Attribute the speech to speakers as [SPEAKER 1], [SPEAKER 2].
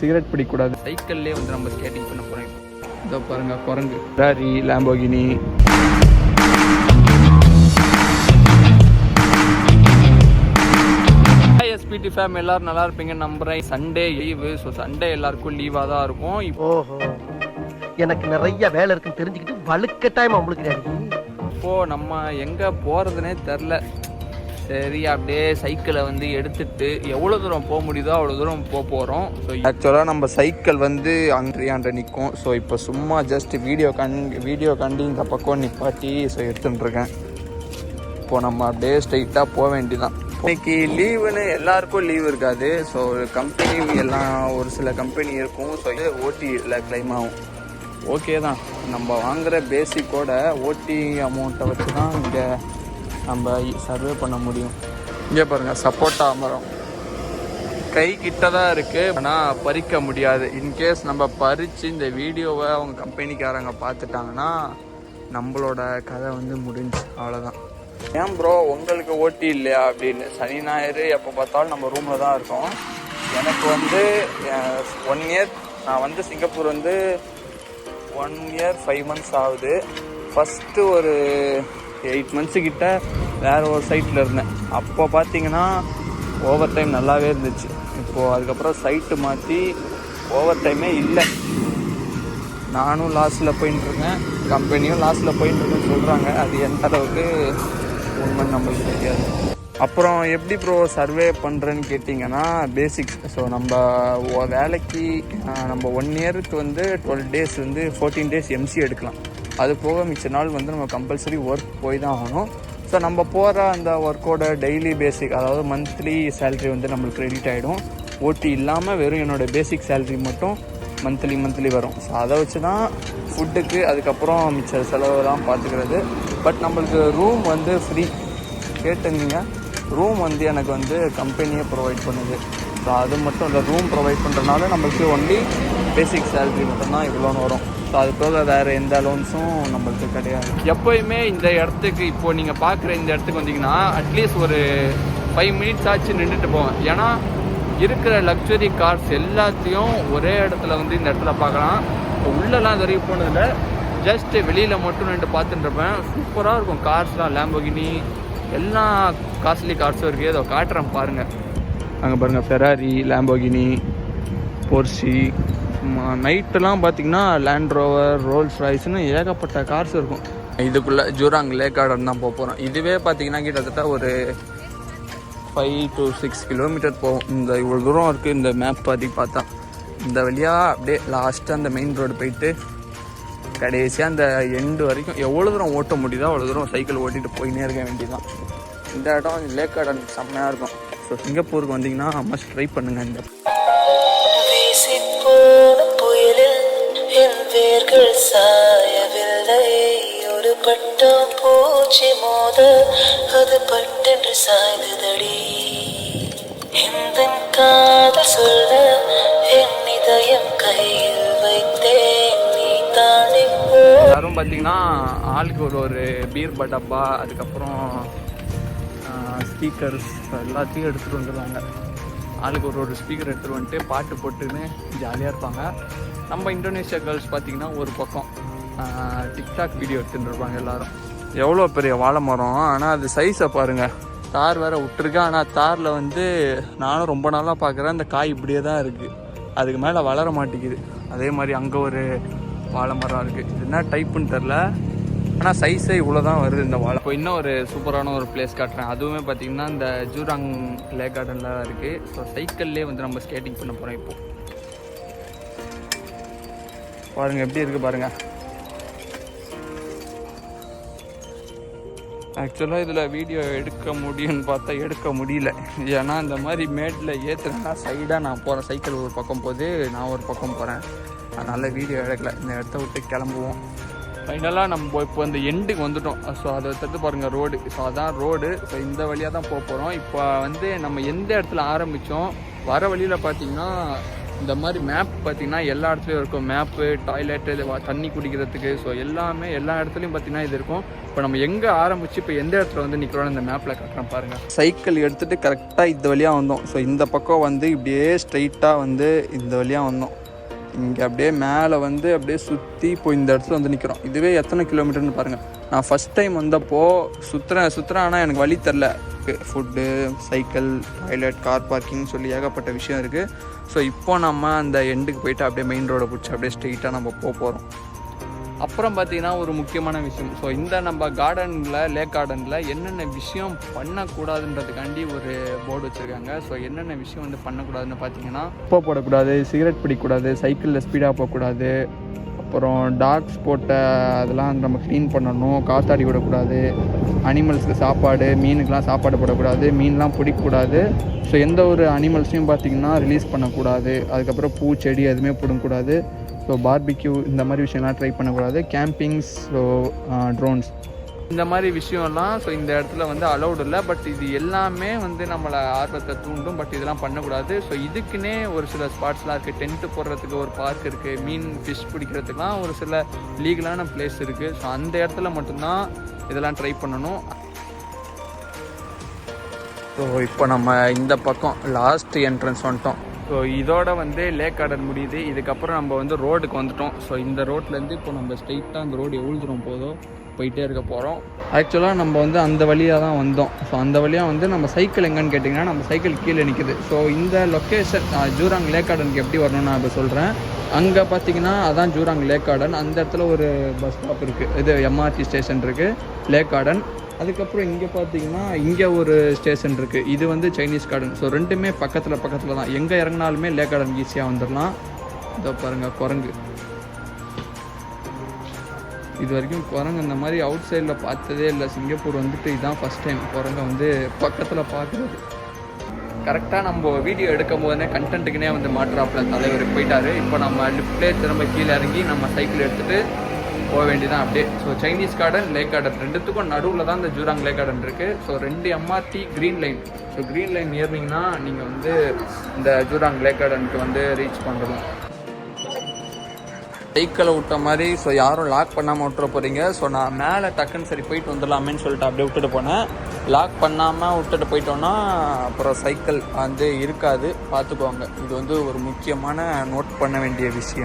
[SPEAKER 1] Cigarette பிடிக்கக்கூடாது. சைக்கிள்லேயே வந்து நம்ம skating பண்ண போகிறோம் இதோ பாருங்க குரங்கு. ராரி லாம்போகினி எஸ்பிடி ஃபேம் எல்லாரும் நல்லா இருப்பீங்க நம்புறேன். சண்டே லீவு ஸோ சண்டே எல்லாருக்கும் லீவாக தான் இருக்கும். இப்போ
[SPEAKER 2] ஓஹோ. எனக்கு நிறைய வேலை இருக்குன்னு தெரிஞ்சுக்கிட்டு வலுக்கட்டாயமா உங்களுக்கு
[SPEAKER 1] இப்போ நம்ம எங்கே போகிறதுனே தெரில சரி அப்படியே சைக்கிளை வந்து எடுத்துட்டு எவ்வளோ தூரம் போக முடியுதோ அவ்வளோ தூரம் போக போகிறோம் ஸோ ஆக்சுவலாக நம்ம சைக்கிள் வந்து அங்கேயாண்ட நிற்கும் ஸோ இப்போ சும்மா ஜஸ்ட் வீடியோ கண் வீடியோ கண்டி இந்த பக்கம் நிப்பாட்டி ஸோ எடுத்துட்டுருக்கேன் இப்போ நம்ம அப்படியே ஸ்ட்ரைட்டாக போக வேண்டியதான் இன்னைக்கு லீவுன்னு எல்லாருக்கும் லீவ் இருக்காது. ஸோ கம்பெனி எல்லாம் ஒரு சில கம்பெனி இருக்கும். ஸோ இது ஓடி இல்லை கிளைம் ஆகும். ஓகே தான். நம்ம வாங்குற பேசிக்கோட ஓடி அமௌண்ட்டை வச்சு தான் இங்கே நம்ம சர்வே பண்ண முடியும். இங்கே பாருங்கள் சப்போட்டா மரம். கை கிட்ட தான் இருக்குது ஆனால் பறிக்க முடியாது. இன்கேஸ் நம்ம பறித்து இந்த வீடியோவை அவங்க கம்பெனிக்காரங்க பார்த்துட்டாங்கன்னா நம்மளோட கதை வந்து முடிஞ்சு. அவ்வளோதான் ஏன் ப்ரோ உங்களுக்கு ஓட்டி இல்லையா அப்படின்னு? சனி ஞாயிறு எப்போ பார்த்தாலும் நம்ம ரூமில் தான் இருக்கோம். எனக்கு வந்து ஒன் இயர் நான் வந்து சிங்கப்பூர் வந்து ஒன் இயர் ஃபைவ் மந்த்ஸ் ஆகுது. ஃபஸ்ட்டு ஒரு எயிட் மந்த்ஸு கிட்ட வேறு ஒரு சைட்டில் இருந்தேன். அப்போ பார்த்தீங்கன்னா ஓவர் டைம் நல்லாவே இருந்துச்சு. இப்போது அதுக்கப்புறம் சைட்டு மாற்றி ஓவர் டைமே இல்லை. நானும் லாஸில் போயின்ட்டுருக்கேன் கம்பெனியும் லாஸில் போயின்ட்டுருக்குன்னு சொல்கிறாங்க அது எந்த அளவுக்கு உண்மை நம்மளுக்கு தெரியாது. அப்புறம் எப்படி ப்ரோ சர்வே பண்ணுறேன்னு கேட்டிங்கன்னா பேசிக்ஸ் ஸோ நம்ம வேலைக்கு நம்ம ஒன் இயருக்கு வந்து டுவெல் டேஸ் வந்து ஃபோர்டீன் டேஸ் எம்சி எடுக்கலாம். அது போக மிச்ச நாள் வந்து நம்ம கம்பல்சரி ஒர்க் போய் தான் ஆகணும். ஸோ நம்ம போகிற அந்த ஒர்க்கோட டெய்லி பேசிக் அதாவது மந்த்லி சேல்ரி வந்து நம்மளுக்கு கிரெடிட் ஆகிடும் ஓட்டி இல்லாமல் வெறும் என்னோட பேசிக் சேல்ரி மட்டும் மந்த்லி மந்த்லி வரும். ஸோ அதை வச்சு தான் ஃபுட்டுக்கு அதுக்கப்புறம் மிச்ச செலவெல்லாம் பார்த்துக்கிறது பட் நம்மளுக்கு ரூம் வந்து ஃப்ரீ கேட்டுங்க ரூம் வந்து எனக்கு வந்து கம்பெனியே ப்ரொவைட் பண்ணுது. ஸோ அது மட்டும் இல்லை ரூம் ப்ரொவைட் பண்ணுறதுனால நம்மளுக்கு ஒன்லி பேசிக் சேலரி மட்டும்தான் இவ்வளோன்னு வரும். ஸோ அது போக வேறு எந்த லோன்ஸும் நம்மளுக்கு கிடையாது. எப்போயுமே இந்த இடத்துக்கு இப்போ நீங்கள் பார்க்குற இந்த இடத்துக்கு வந்தீங்கன்னா அட்லீஸ்ட் ஒரு ஃபைவ் மினிட்ஸ் ஆச்சு நின்றுட்டு போவேன். ஏன்னா இருக்கிற லக்ஸரி கார்ஸ் எல்லாத்தையும் ஒரே இடத்துல வந்து இந்த இடத்துல பார்க்கலாம். இப்போ உள்ளெல்லாம் இது வரைக்கும் போனதில்லை. ஜஸ்ட் வெளியில் மட்டும் நின்று பார்த்துட்டு இருப்பேன் சூப்பராக இருக்கும் கார்ஸ்லாம் லேம்போகினி எல்லா காஸ்ட்லி கார்ஸும் இருக்குது இதோ காட்டுறேன் பாருங்கள் அங்கே பாருங்கள் ஃபெராரி லேம்போகினி போர்ஷி நைட்டெல்லாம் பார்த்தீங்கன்னா லேண்ட் ரோவர் ரோல்ஸ் ராய்ஸ்னு ஏகப்பட்ட கார்ஸ் இருக்கும். இதுக்குள்ளே ஜூராங் லேக் கார்டன் தான் போக போகிறோம் இதுவே பார்த்தீங்கன்னா கிட்டத்தட்ட ஒரு ஃபைவ் டு சிக்ஸ் கிலோமீட்டர் போகும். இந்த இவ்வளோ தூரம் இருக்குது இந்த மேப் பார்த்தி பார்த்தா. இந்த வழியாக அப்படியே லாஸ்ட்டாக அந்த மெயின் ரோடு போயிட்டு கடைசியாக அந்த எண்டு வரைக்கும் எவ்வளோ தூரம் ஓட்ட முடியுதோ அவ்வளோ தூரம் சைக்கிள் ஓட்டிகிட்டு போயினே இருக்க வேண்டியதுதான். இந்த இடம் லேக் கார்டன் செம்மையாக இருக்கும். ஸோ சிங்கப்பூருக்கு வந்தீங்கன்னா மஸ்ட் ட்ரை பண்ணுங்கள் இந்த
[SPEAKER 3] வேர்கள் சாயவில்லை. ஒரு பட்டம் பூச்சி மோத அது பட்டென்று சாய்ந்ததடி. எந்த காதல் சொல்ல என் இதயம் கையில் வைத்தேன். நீ தானே போ.
[SPEAKER 1] எல்லாரும் பார்த்தீங்கன்னா ஆளுக்கு ஒரு ஒரு பீர் பட்டப்பா அதுக்கப்புறம் ஸ்பீக்கர்ஸ் எல்லாத்தையும் எடுத்துகிட்டு வந்துடுவாங்க ஆளுக்கு ஒரு ஒரு ஸ்பீக்கர் எடுத்துகிட்டு வந்துட்டு பாட்டு போட்டுன்னு ஜாலியாக இருப்பாங்க. நம்ம இந்தோனேஷியா கேர்ள்ஸ் பார்த்தீங்கன்னா ஒரு பக்கம் டிக்டாக் வீடியோ எடுத்துட்டு இருப்பாங்க எல்லாரும். எவ்வளோ பெரிய வாழை மரம்? ஆனால் அது சைஸை பாருங்கள் தார் வேற விட்டுருக்கு. ஆனால் தாரில் வந்து நானும் ரொம்ப நாளாக பார்க்குறேன். அந்த காய் இப்படியே தான் இருக்குது அதுக்கு மேலே வளர மாட்டேங்குது. அதே மாதிரி அங்கே ஒரு வாழை மரம் இருக்குது இது என்ன டைப்புன்னு தெரில ஆனால் சைஸே இவ்வளோ தான் வருது இந்த வாழை. இப்போ இன்னும் ஒரு சூப்பரான ஒரு பிளேஸ் காட்டுறேன். அதுவுமே பார்த்தீங்கன்னா இந்த ஜூராங் லே கார்டனில் தான் இருக்குது ஸோ சைக்கிள்லேயே வந்து நம்ம ஸ்கேட்டிங் பண்ண போகிறோம் இப்போ. பாருங்கள் எப்படி இருக்குது பாருங்கள் ஆக்சுவலாக இதில் வீடியோ எடுக்க முடியும்னு பார்த்தா எடுக்க முடியல. ஏன்னா இந்த மாதிரி மேட்டில் ஏற்றுனா சைடாக நான் போகிறேன் சைக்கிள் ஒரு பக்கம் போது நான் ஒரு பக்கம் போகிறேன் அதனால் வீடியோ எடுக்கல. இந்த இடத்த விட்டு கிளம்புவோம். ஃபைனலாக நம்ம இப்போ இந்த எண்டுக்கு வந்துட்டோம். ஸோ அதை தடுத்து பாருங்கள் ரோடு ஸோ அதான் ரோடு ஸோ இந்த வழியாக தான் போக போகிறோம் இப்போ வந்து நம்ம எந்த இடத்துல ஆரம்பித்தோம் வர வழியில் பார்த்தீங்கன்னா இந்த மாதிரி மேப் பார்த்தீங்கன்னா எல்லா இடத்துலையும் இருக்கும். மேப்பு டாய்லெட்டு தண்ணி குடிக்கிறதுக்கு. ஸோ எல்லாமே எல்லா இடத்துலையும் பார்த்தீங்கன்னா இது இருக்கும். இப்போ நம்ம எங்கே ஆரம்பிச்சு இப்போ எந்த இடத்துல வந்து நிற்கிறோம் இந்த மேப்பில் கரெக்டாக பாருங்கள் சைக்கிள் எடுத்துகிட்டு கரெக்டாக இந்த வழியாக வந்தோம். ஸோ இந்த பக்கம் வந்து இப்படியே ஸ்ட்ரைட்டாக வந்து இந்த வழியாக வந்தோம். இங்கே அப்படியே மேலே வந்து அப்படியே சுற்றி இப்போ இந்த இடத்துல வந்து நிற்கிறோம் இதுவே எத்தனை கிலோமீட்டர்னு பாருங்கள் நான் ஃபஸ்ட் டைம் வந்தப்போ சுற்றுறேன் சுற்றுறேன் ஆனால் எனக்கு வழி தெரில. Food cycle toilet car parking சொல்லி ஏகப்பட்ட விஷயம் இருக்குது ஸோ இப்போ நம்ம அந்த எண்டுக்கு போயிட்டு அப்படியே மெயின் ரோடை பிடிச்சி அப்படியே ஸ்ட்ரெயிட்டாக நம்ம போக போகிறோம் அப்புறம் பார்த்தீங்கன்னா ஒரு முக்கியமான விஷயம். ஸோ இந்த நம்ம கார்டனில் லேக் கார்டனில் என்னென்ன விஷயம் பண்ணக்கூடாதுன்றதுக்காண்டி ஒரு போர்டு வச்சுருக்காங்க. ஸோ என்னென்ன விஷயம் வந்து பண்ணக்கூடாதுன்னு பார்த்தீங்கன்னா உப்பை போடக்கூடாது சிகரெட் பிடிக்கக்கூடாது சைக்கிளில் ஸ்பீடாக போகக்கூடாது அப்புறம் டாக்ஸ் போட்ட அதெல்லாம் நம்ம க்ளீன் பண்ணணும். காத்தாடி விடக்கூடாது. அனிமல்ஸ்க்கு சாப்பாடு மீனுக்கெலாம் சாப்பாடு போடக்கூடாது. மீன்லாம் பிடிக்கக்கூடாது. ஸோ எந்த ஒரு அனிமல்ஸையும் பார்த்தீங்கன்னா ரிலீஸ் பண்ணக்கூடாது. அதுக்கப்புறம் பூ செடி எதுவுமே பிடுங்கக்கூடாது. ஸோ பார்பிக்யூ இந்த மாதிரி விஷயம்லாம் ட்ரை பண்ணக்கூடாது. கேம்பிங்ஸ் ஸோ ட்ரோன்ஸ் இந்த மாதிரி விஷயம்லாம் ஸோ இந்த இடத்துல வந்து அலௌடு இல்லை பட் இது எல்லாமே வந்து நம்மளை ஆர்வத்தை தூண்டும் பட் இதெல்லாம் பண்ணக்கூடாது. ஸோ இதுக்குன்னே ஒரு சில ஸ்பாட்ஸ்லாம் இருக்குது டென்ட்டு போடுறதுக்கு ஒரு பார்க் இருக்குது மீன் ஃபிஷ் பிடிக்கிறதுக்குலாம் ஒரு சில லீகலான பிளேஸ் இருக்குது ஸோ அந்த இடத்துல மட்டும்தான் இதெல்லாம் ட்ரை பண்ணணும். ஸோ இப்போ நம்ம இந்த பக்கம் லாஸ்ட் என்ட்ரன்ஸ் வந்துட்டோம். ஸோ இதோட வந்து லேக் கார்டன் முடியுது. இதுக்கப்புறம் நம்ம வந்து ரோடுக்கு வந்துட்டோம். ஸோ இந்த ரோட்லேருந்து இப்போ நம்ம ஸ்ட்ரெயிட்டாக அந்த ரோடு எவ்வளோ தூரம் போதோ போயிட்டே இருக்க போகிறோம் ஆக்சுவலாக நம்ம வந்து அந்த வழியாக தான் வந்தோம். ஸோ அந்த வழியாக வந்து நம்ம சைக்கிள் எங்கன்னு கேட்டிங்கன்னா நம்ம சைக்கிள் கீழே நிற்கிது ஸோ இந்த லொக்கேஷன் ஜூராங் லேக் கார்டனுக்கு எப்படி வரணும்னு நான் இப்போ சொல்கிறேன் அங்கே பார்த்தீங்கன்னா அதான் ஜூராங் லேக் கார்டன் அந்த இடத்துல ஒரு பஸ் ஸ்டாப் இருக்குது இது எம்ஆர்டி ஸ்டேஷன் இருக்குது லேக் கார்டன் அதுக்கப்புறம் இங்கே பார்த்தீங்கன்னா இங்கே ஒரு ஸ்டேஷன் இருக்குது இது வந்து சைனீஸ் கார்டன் ஸோ ரெண்டுமே பக்கத்தில் பக்கத்தில் தான். எங்கே இறங்கினாலுமே லே கார்டன் ஈஸியாக வந்துடலாம் இதோ பாருங்கள் குரங்கு. இது வரைக்கும் குரங்கு இந்த மாதிரி அவுட் சைடில் பார்த்ததே இல்லை. சிங்கப்பூர் வந்துட்டு இதுதான் ஃபஸ்ட் டைம் குரங்கை வந்து பக்கத்தில் பார்க்குறது. கரெக்டாக நம்ம வீடியோ எடுக்கும் போதுனே கண்டென்ட்டுக்குனே வந்து மாற்றாப்பில் தலைவர் போயிட்டாரு. இப்போ நம்ம லிஃப்ட்லேயே திரும்ப கீழே இறங்கி நம்ம சைக்கிள் எடுத்துகிட்டு போக வேண்டியதான் அப்படியே so Chinese garden lake garden ரெண்டுத்துக்கும் நடுவில் தான் இந்த ஜூராங் லேக் கார்டன் இருக்குது ஸோ ரெண்டு MRT green line so green line ஏறினீங்கன்னா நீங்கள் வந்து இந்த ஜூராங் லேக் கார்டனுக்கு வந்து ரீச் பண்ணுறோம் சைக்கிளை விட்ட மாதிரி ஸோ யாரும் லாக் பண்ணாமல் விட்டுற போகிறீங்க ஸோ நான் மேலே டக்குன்னு சரி போயிட்டு வந்துடலாமேன்னு சொல்லிட்டு அப்படியே விட்டுட்டு போனேன். லாக் பண்ணாமல் விட்டுட்டு போயிட்டோன்னா அப்புறம் சைக்கிள் வந்து இருக்காது. பார்த்துக்கோங்க. இது வந்து ஒரு முக்கியமான நோட் பண்ண வேண்டிய விஷயம்.